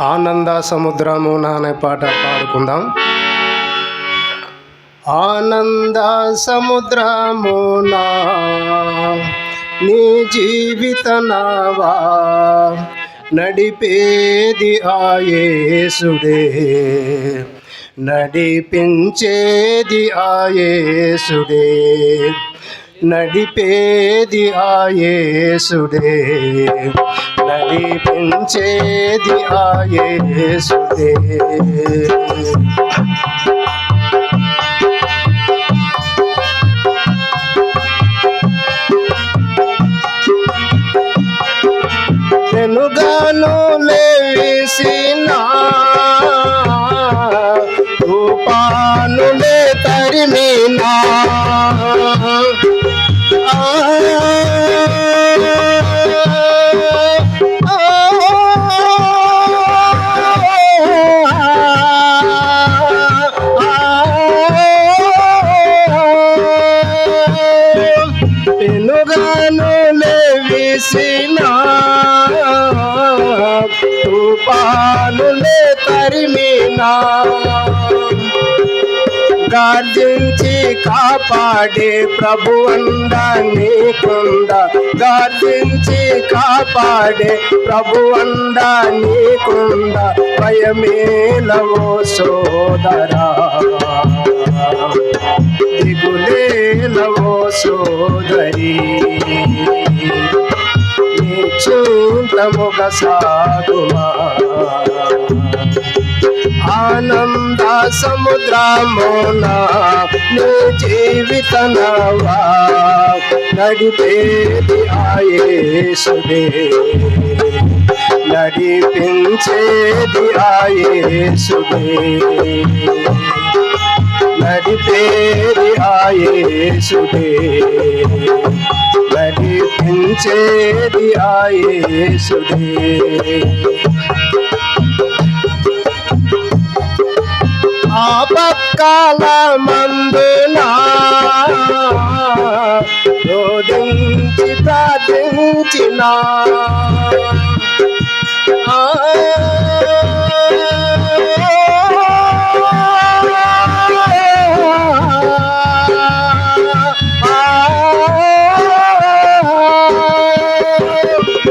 ఆనంద సముద్రము అనే పాట పాడుకుందాం. ఆనంద సముద్రమునా నీ జీవిత నావా నడిపేది ఆయేసుడే నడిపించేది ఆయేసుడే నడిపేది ఆయేసుడే నడిపించేది ఆయేసుడే వెనుగాను లేసిన రూపానులే ఆ, పెనుగాను లేవిసిన తుపానులే తరిమినా గార్జించి కాపాడే ప్రభు అందాన్ని కుంద గార్జించి కాపాడే ప్రభు అందాన్ని కుంద భయమేలవో సోదరా. దిగులేలవో సోదరి. నీ సాగుమా. ఆనంద సముద్రమున నీ జీవిత నవా నడిపేది ఆయేసుడే. నడిపించేది ఆయేసుడే. నడిపేది ఆయేసుడే. నడిపించేది ఆయేసుడే. ఆపత్కాల మందునా రోధించి ప్రార్థించిన. ఆ,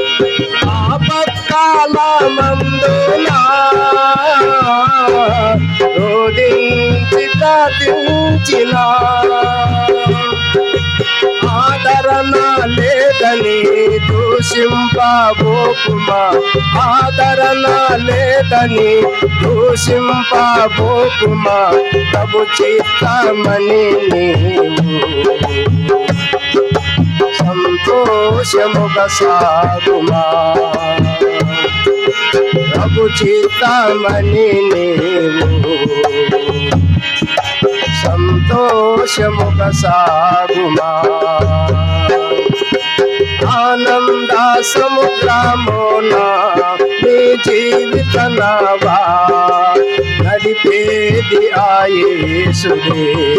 ఆపత్కాల రోధించి ఆదరణ లేదని దూషింపబోకుమా? ఆదరణ లేదని దూషింపబోకుమా? తగు చిత్తమని సంతోషముగ సాగుమా? ప్రభు చిత్తమని నీవు సంతోషముగా సాగుమా? ఆనంద సముద్రమునా మీ జీవిత నావా? నడిపేది ఆయేసుడే.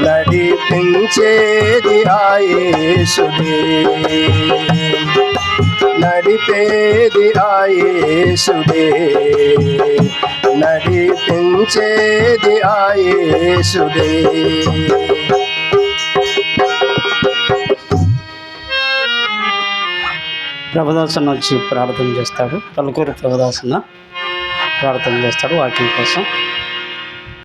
నడిపించేది ఆయేసుడే. నడిపేది ఆయేసుడే. నడిపించేది ఆయేసుడే. ప్రభదాసన వచ్చి ప్రార్థన చేస్తాడు. పలుకూరు ప్రభదాసన్న ప్రార్థన చేస్తాడు వాక్యం కోసం.